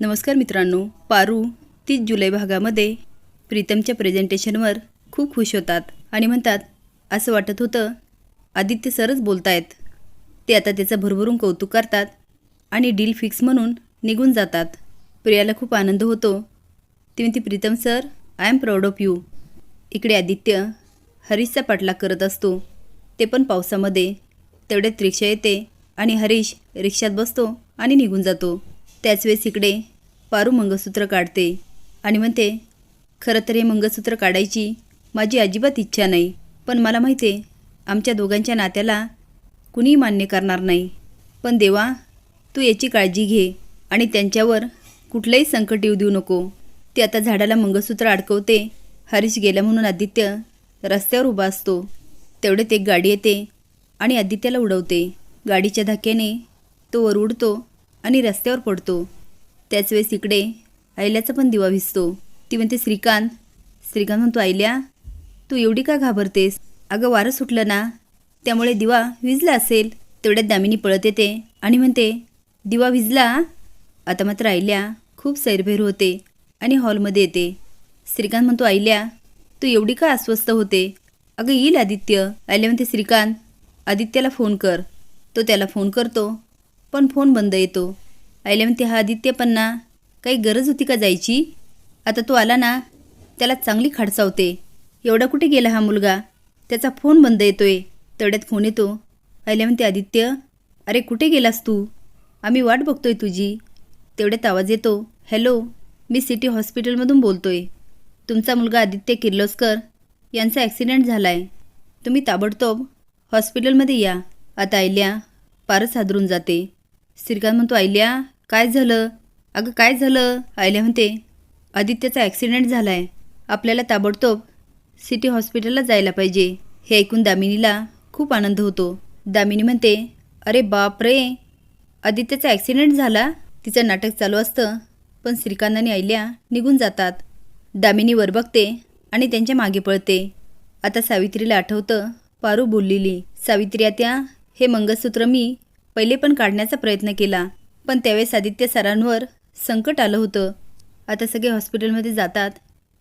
नमस्कार मित्रांनो पारू तीस जुलै भागामध्ये प्रीतमच्या प्रेझेंटेशनवर खूप खुश होतात आणि म्हणतात असं वाटत होतं आदित्य सरच बोलतायत. ते आता त्याचं भरभरून कौतुक करतात आणि डील फिक्स म्हणून निघून जातात. प्रियाला खूप आनंद होतो. ती म्हणते Pritam sir I am proud of you इकडे आदित्य हरीशचा पाठलाग करत असतो. ते पण पावसामध्ये तेवढ्यात रिक्षा येते आणि हरीश रिक्षात बसतो आणि निघून जातो. त्याच वेळेस इकडे पारू मंगळसूत्र काढते आणि म्हणते खरं तर हे मंगळसूत्र काढायची माझी अजिबात इच्छा नाही पण मला माहिती आहे आमच्या दोघांच्या नात्याला कुणीही मान्य करणार नाही. पण देवा तू याची काळजी घे आणि त्यांच्यावर कुठलंही संकट येऊ देऊ नको. ते आता झाडाला मंगळसूत्र अडकवते हरीश गेला म्हणून आदित्य रस्त्यावर उभा असतो. तेवढ्यात एक गाडी येते आणि आदित्याला उडवते. गाडीच्या धक्क्याने तो वर उडतो आणि रस्त्यावर पडतो. त्याच वेळेस इकडे आयल्याचा पण दिवा भिजतो. ती म्हणते श्रीकांत श्रीकांत म्हणतो आयल्या तू एवढी का घाबरतेस? अगं वारं सुटलं ना. त्यामुळे दिवा विजला असेल. तेवढ्यात दामिनी पळत येते आणि म्हणते दिवा विजला आता मात्र आयल्या खूप सैरभैर होते. आणि हॉलमध्ये येते. श्रीकांत म्हणतो आयल्या तू एवढी का अस्वस्थ होते? अगं येईल आदित्य. आयल्या म्हणते श्रीकांत आदित्याला फोन कर. तो त्याला फोन करतो पण फोन बंद येतो. आयले म्हणते हा आदित्य काही गरज होती का जायची? आता तो आला ना त्याला चांगली खडसावते. एवढा कुठे गेला हा मुलगा? त्याचा फोन बंद येतोय तेवढ्यात फोन येतो. आयल्या म्हणते आदित्य अरे कुठे गेलास तू? आम्ही वाट बघतोय तुझी. तेवढ्यात आवाज येतो हॅलो मी सिटी हॉस्पिटलमधून बोलतोय. तुमचा मुलगा आदित्य किर्लोस्कर यांचा ॲक्सिडेंट झाला आहे तुम्ही ताबडतोब हॉस्पिटलमध्ये या. आता आयल्या फारच हादरून जाते. श्रीकांत म्हणतो आयल्या काय झालं? अगं काय झालं? आयल्या म्हणते आदित्यचा ॲक्सिडेंट झाला आहे आपल्याला ताबडतोब सिटी हॉस्पिटलला जायला पाहिजे. हे ऐकून दामिनीला खूप आनंद होतो. दामिनी म्हणते अरे बाप रे! आदित्यचा ॲक्सिडेंट झाला? तिचं नाटक चालू असतं पण श्रीकांत आणि आयल्या निघून जातात. दामिनी वर बघते आणि त्यांच्या मागे पळते. आता सावित्रीला आठवतं पारू बोललेली. सावित्री आत्या हे मंगळसूत्र मी पहिले पण काढण्याचा प्रयत्न केला. पण त्यावेळेस आदित्य सरांवर संकट आलं होतं. आता सगळे हॉस्पिटलमध्ये जातात.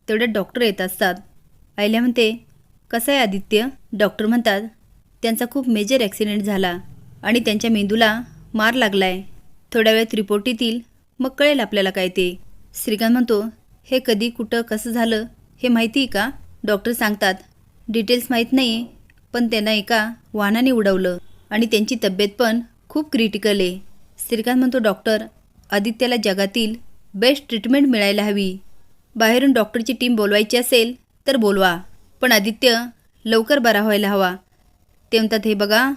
तेवढ्यात डॉक्टर येत असतात. आयल्या म्हणते कसं आहे आदित्य? डॉक्टर म्हणतात त्यांचा खूप मेजर ॲक्सिडेंट झाला आणि त्यांच्या मेंदूला मार लागला आहे थोड्या वेळात रिपोर्ट येतील मग कळेल आपल्याला काय ते. श्रीकांत म्हणतो हे कधी कुठं कसं झालं हे माहिती आहे का? डॉक्टर सांगतात डिटेल्स माहीत नाही पण त्यांना एका वाहनाने उडवलं आणि त्यांची तब्येत पण खूप क्रिटिकल आहे. श्रीकांत म्हणतो डॉक्टर आदित्याला जगातील बेस्ट ट्रीटमेंट मिळायला हवी. बाहेरून डॉक्टरची टीम बोलवायची असेल तर बोलवा पण आदित्य लवकर बरा व्हायला हवा. ते म्हणतात हे बघा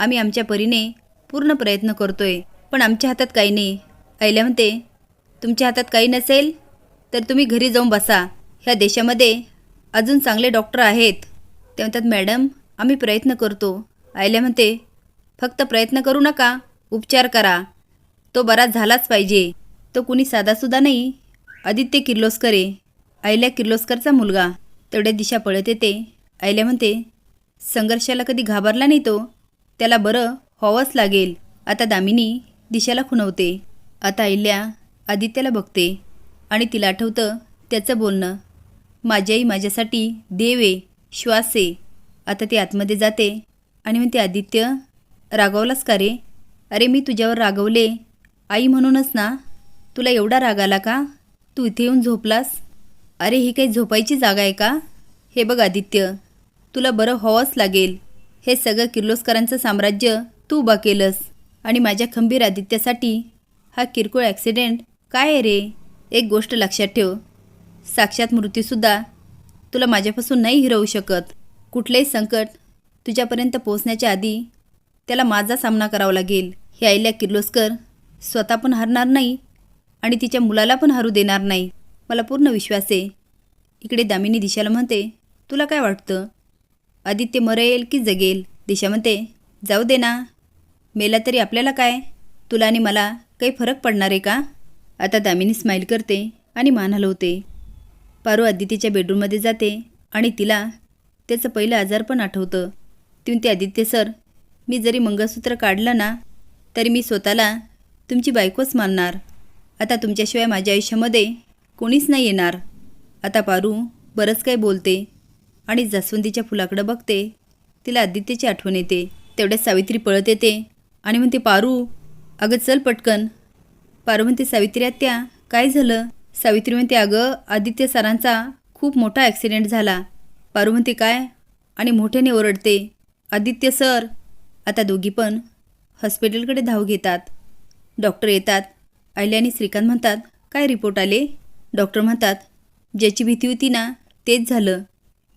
आम्ही आमच्या परीने पूर्ण प्रयत्न करतोय पण आमच्या हातात काही नाही. आईला म्हणते तुमच्या हातात काही नसेल तर तुम्ही घरी जाऊन बसा. ह्या देशामध्ये अजून चांगले डॉक्टर आहेत. ते म्हणतात मॅडम आम्ही प्रयत्न करतो. आईला म्हणते फक्त प्रयत्न करू नका उपचार करा. तो बरा झालाच पाहिजे. तो कुणी साधासुद्धा नाही. आदित्य किर्लोस्कर आहे आयल्या किर्लोस्करचा मुलगा. तेवढ्या दिशा पळत येते. आयल्या म्हणते संघर्षाला कधी घाबरला नाही तो. त्याला बरं व्हावंच लागेल. आता दामिनी दिशाला खुणवते. आता आयल्या आदित्याला बघते. आणि तिला आठवतं त्याचं बोलणं माझी आई माझ्यासाठी देव आहे श्वास आहे. आता ती आतमध्ये जाते आणि म्हणते आदित्य रागावलाच का रे? अरे मी तुझ्यावर रागवले. आई म्हणूनच ना तुला एवढा राग आला का? तू इथे येऊन झोपलास? अरे ही काही झोपायची जागा आहे का? हे बघ आदित्य तुला बरं व्हावंच लागेल. हे सगळं किर्लोस्करांचं साम्राज्य तू उभा केलंस. आणि माझ्या खंबीर आदित्यासाठी हा किरकोळ ॲक्सिडेंट काय आहे रे? एक गोष्ट लक्षात ठेव. साक्षात मृत्यूसुद्धा तुला माझ्यापासून नाही हिरवू शकत. कुठलेही संकट तुझ्यापर्यंत पोहोचण्याच्या आधी त्याला माझा सामना करावा लागेल. हे आईल्या किर्लोस्कर स्वतः पण हरणार नाही आणि तिच्या मुलाला पण हरू देणार नाही. मला पूर्ण विश्वास आहे. इकडे दामिनी दिशाला म्हणते तुला काय वाटतं? आदित्य मरेल की जगेल? दिशा म्हणते जाऊ दे ना. मेला तरी आपल्याला काय? तुला आणि मला काही फरक पडणार आहे का? आता दामिनी स्माईल करते आणि मान हलवते. पारू आदित्यच्या बेडरूममध्ये जाते आणि तिला त्याचं पहिलं आजार पण आठवतं. ती ते आदित्य सर मी जरी मंगळसूत्र काढलं ना तरी मी स्वतःला तुमची बायकोच मानणार. आता तुमच्याशिवाय माझ्या आयुष्यामध्ये कोणीच नाही येणार. आता पारू बरंच काही बोलते आणि जास्वंदीच्या फुलाकडं बघते. तिला आदित्यची आठवण येते. तेवढ्यात सावित्री पळत येते आणि म्हणते पारू अगं चल पटकन. पारू म्हणते सावित्री आत्या काय झालं? सावित्री म्हणते अगं आदित्य सरांचा खूप मोठा ॲक्सिडेंट झाला. पारू म्हणते काय? आणि मोठ्याने ओरडते आदित्य सर आता दोघी पण हॉस्पिटलकडे धाव घेतात. डॉक्टर येतात. आयल्या आणि श्रीकांत म्हणतात काय रिपोर्ट आले? डॉक्टर म्हणतात ज्याची भीती होती ना तेच झालं.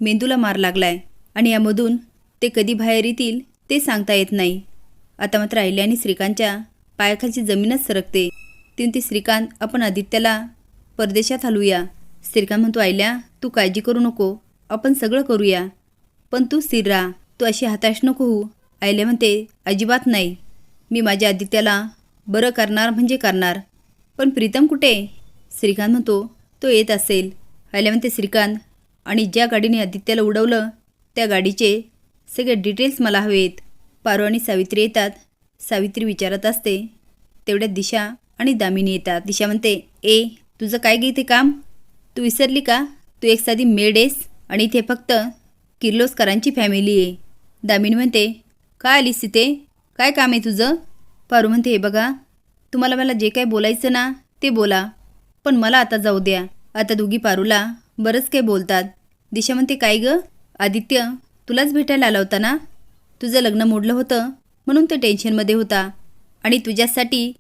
मेंदूला मार लागलाय आणि यामधून ते कधी बाहेर येतील ते सांगता येत नाही. आता मात्र आयल्या आणि श्रीकांतच्या पायाखालची जमीनच सरकते. ती ते श्रीकांत आपण आदित्याला परदेशात हलवूया. श्रीकांत म्हणतो आयल्या तू काळजी करू नको. आपण सगळं करूया. पण तू स्थिर राहा. तू अशी हताश नको होऊ. आईले म्हणते अजिबात नाही. मी माझ्या आदित्याला बरं करणार म्हणजे करणार. पण प्रीतम कुठे? श्रीकांत म्हणतो तो येत असेल. आईले म्हणते श्रीकांत आणि ज्या गाडीने आदित्याला उडवलं त्या गाडीचे सगळे डिटेल्स मला हवेत. पारू आणि सावित्री येतात. सावित्री विचारत असते तेवढ्यात दिशा आणि दामिनी येतात. दिशा म्हणते ए तुझं काय गे ते काम? तू विसरली का? तू एक साधी मेड आहेस आणि इथे फक्त किर्लोस्करांची फॅमिली आहे. दामिनी म्हणते काय आलीस तिथे काय काम आहे तुझं? पारू म्हणते हे बघा तुम्हाला मला जे काय बोलायचं ना ते बोला. पण मला आता जाऊ द्या. आता दोघी पारूला बरंच काही बोलतात. दिशा म्हणते काय गं? आदित्य तुलाच भेटायला आला होता ना? तुझं लग्न मोडलं होतं म्हणून तो टेन्शनमध्ये होता. आणि तुझ्यासाठी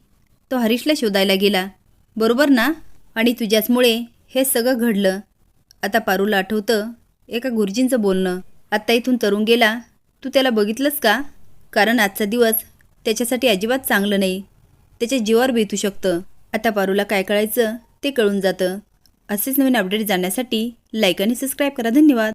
तो हरीशला शोधायला गेला. बरोबर ना? आणि तुझ्याचमुळे हे सगळं घडलं. आता पारूला आठवतं एका गुरुजींचं बोलणं. आत्ता इथून तरुण गेला तू त्याला बघितलंस का? कारण आजचा दिवस त्याच्यासाठी अजिबात चांगलं नाही. त्याच्या जीवावर बेतू शकतं. आता पारूला काय कळायचं ते कळून जातं. असेच नवीन अपडेट जाण्यासाठी लाईक आणि सबस्क्राईब करा. धन्यवाद.